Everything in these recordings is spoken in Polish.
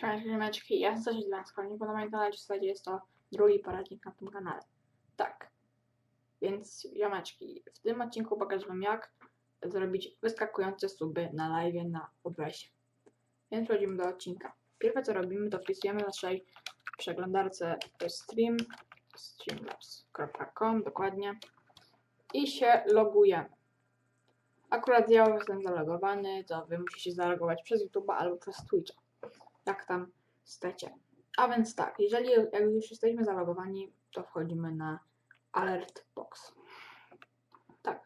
Cześć, ziomeczki, ja jestem Źlęsko, nie na moim kanale w zasadzie jest to drugi poradnik na tym kanale. Tak. Więc, ziomeczki, w tym odcinku pokażę wam jak zrobić wyskakujące suby na live na OBS. Więc przechodzimy do odcinka. Pierwsze co robimy, to wpisujemy w naszej przeglądarce stream, streamlabs.com dokładnie i się logujemy. Akurat ja jestem zalogowany, to wy musicie zalogować przez YouTube'a albo przez Twitcha jak tam chcecie. A więc tak, jeżeli jak już jesteśmy zalogowani, to wchodzimy na alert box. Tak.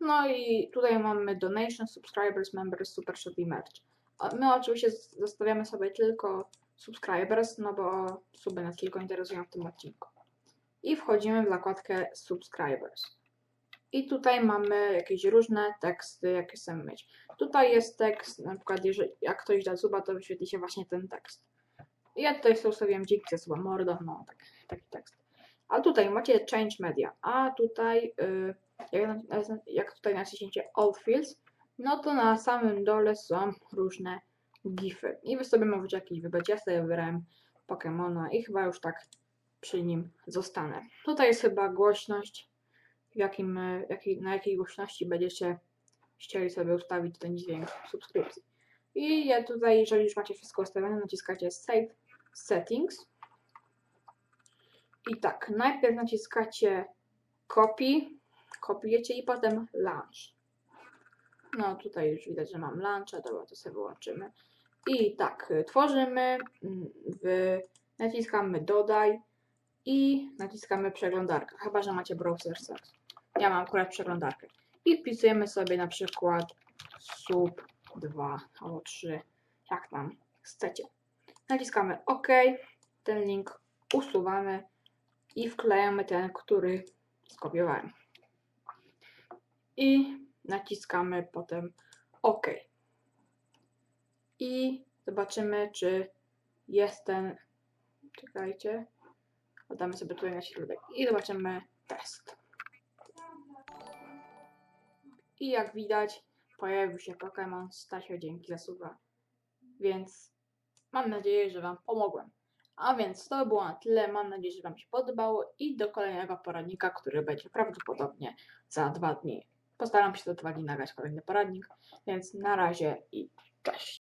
No i tutaj mamy donation, subscribers, members, super chat i merch. My oczywiście zostawiamy sobie tylko subscribers, no bo suby nas tylko interesują w tym odcinku. I wchodzimy w zakładkę subscribers. I tutaj mamy jakieś różne teksty, jakie chcemy mieć. Tutaj jest tekst, na przykład jeżeli, jak ktoś da suba, to wyświetli się właśnie ten tekst. I Ja tutaj sobie ustawiłem dikcję suba mordo, no tak, taki tekst. A tutaj macie change media, a tutaj y, jak, jak tutaj naciśniecie all fields, no to na samym dole są różne gify. I wy sobie możecie jakiś wybrać. Ja sobie wybrałem Pokemona i chyba już tak przy nim zostanę. Tutaj jest chyba głośność, jakim, y, jakiej, na jakiej głośności będziecie chcieli sobie ustawić ten dźwięk subskrypcji. I ja tutaj, jeżeli już macie wszystko ustawione, naciskacie Save Settings. I tak, najpierw naciskacie Copy, kopiujecie i potem Launch. No tutaj już widać, że mam launcha, dobra, to sobie wyłączymy. I tak, tworzymy, mm, w, naciskamy Dodaj i naciskamy przeglądarkę, chyba że macie browser search. Ja mam akurat przeglądarkę i wpisujemy sobie na przykład sub 2 albo 3, jak tam chcecie. Naciskamy OK, ten link usuwamy i wklejamy ten, który skopiowałem. I naciskamy potem OK. I zobaczymy, czy jest ten. Czekajcie. Oddamy sobie tutaj na środek i zobaczymy test. I jak widać, pojawił się Pokémon Stasio dzięki zasuwa. Więc mam nadzieję, że Wam pomogłem. A więc to było na tyle. Mam nadzieję, że Wam się podobało i do kolejnego poradnika, który będzie prawdopodobnie za dwa dni. Postaram się za dwa dni nagrać kolejny poradnik, więc na razie i cześć.